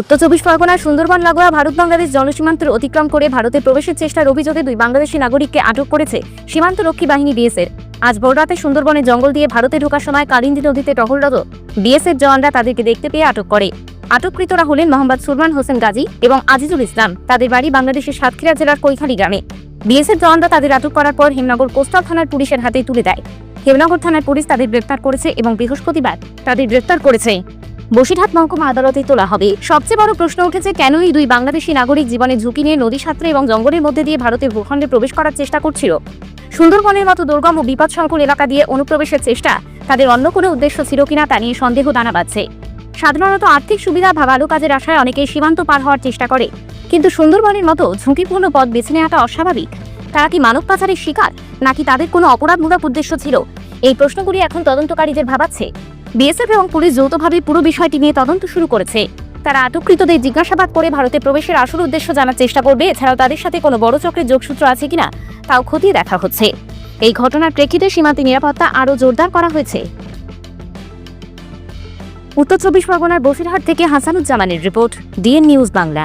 উত্তর চব্বিশ পরগনার সুন্দরবন, লাগোয়া, ভারত, বাংলাদেশ জনসীমান্তের অতিক্রম করে ভারতে প্রবেশের চেষ্টার অভিযোগে দুই বাংলাদেশি নাগরিককে আটক করেছে সীমান্ত রক্ষী বাহিনী বিএসএর আজ ভোররাতে সুন্দরবনে জঙ্গল দিয়ে ভারতে ঢোকার সময় কালিন্দী নদীতে টহলরত বিএসএফ জওয়ানরা তাদেরকে দেখতে পেয়ে আটক করে। আটককৃতরা হলেন মোহাম্মদ সুলমান হোসেন গাজী এবং আজিজুল ইসলাম। তাদের বাড়ি বাংলাদেশের সাতক্ষীরা জেলার কৈখালী গ্রামে। বিএসএফ জওয়ানরা তাদের আটক করার পর হেমনগর কোস্টাল থানার পুলিশের হাতে তুলে দেয়। হেমনগর থানার পুলিশ তাদের গ্রেপ্তার করেছে এবং বৃহস্পতিবার তাদের গ্রেপ্তার করেছে। বসিরহাট মহকুমা আদালতে তোলা হবে। সবচেয়ে বড় প্রশ্ন উঠেছে কেন এই দুই বাংলাদেশি নাগরিক জীবনের ঝুঁকি নিয়ে নদী সাঁতরে এবং জঙ্গলের মধ্যে দিয়ে ভারতের ভূখণ্ডে প্রবেশ করার চেষ্টা করছিল। সুন্দরবনের মতো দুর্গম ও বিপদসংকুল এলাকা দিয়ে অনুপ্রবেশের চেষ্টা তাদের অন্য কোনো উদ্দেশ্য ছিল কিনা তা নিয়ে সন্দেহ দানা বাঁধছে। সাধারণত আর্থিক সুবিধা বা ভালো কাজের আশায় অনেকেই সীমান্ত পার হওয়ার চেষ্টা করে। কিন্তু সুন্দরবনের মতো ঝুঁকিপূর্ণ পথ বেছে নেওয়াটা অস্বাভাবিক। তারা কি মানব পাচারের শিকার, নাকি তাদের কোনো অপরাধমূলক উদ্দেশ্য ছিল? এই প্রশ্নগুলি এখন তদন্তকারীদের ভাবাচ্ছে। বিএসএফ এবং পুলিশ যৌথভাবে পুরো বিষয়টি নিয়ে তদন্ত শুরু করেছে। তারা আটককৃতদের জিজ্ঞাসাবাদ করে ভারতে প্রবেশের আসল উদ্দেশ্য জানার চেষ্টা করবে। এছাড়াও তাদের সাথে কোনো বড় চক্রের যোগসূত্র আছে কিনা তাও খতিয়ে দেখা হচ্ছে। এই ঘটনার প্রেক্ষিতে সীমান্তে নিরাপত্তা আরও জোরদার করা হয়েছে। উত্তর চব্বিশ পরগনার বসিরহাট থেকে হাসানুজ্জামানের রিপোর্ট, ডিএন নিউজ বাংলা।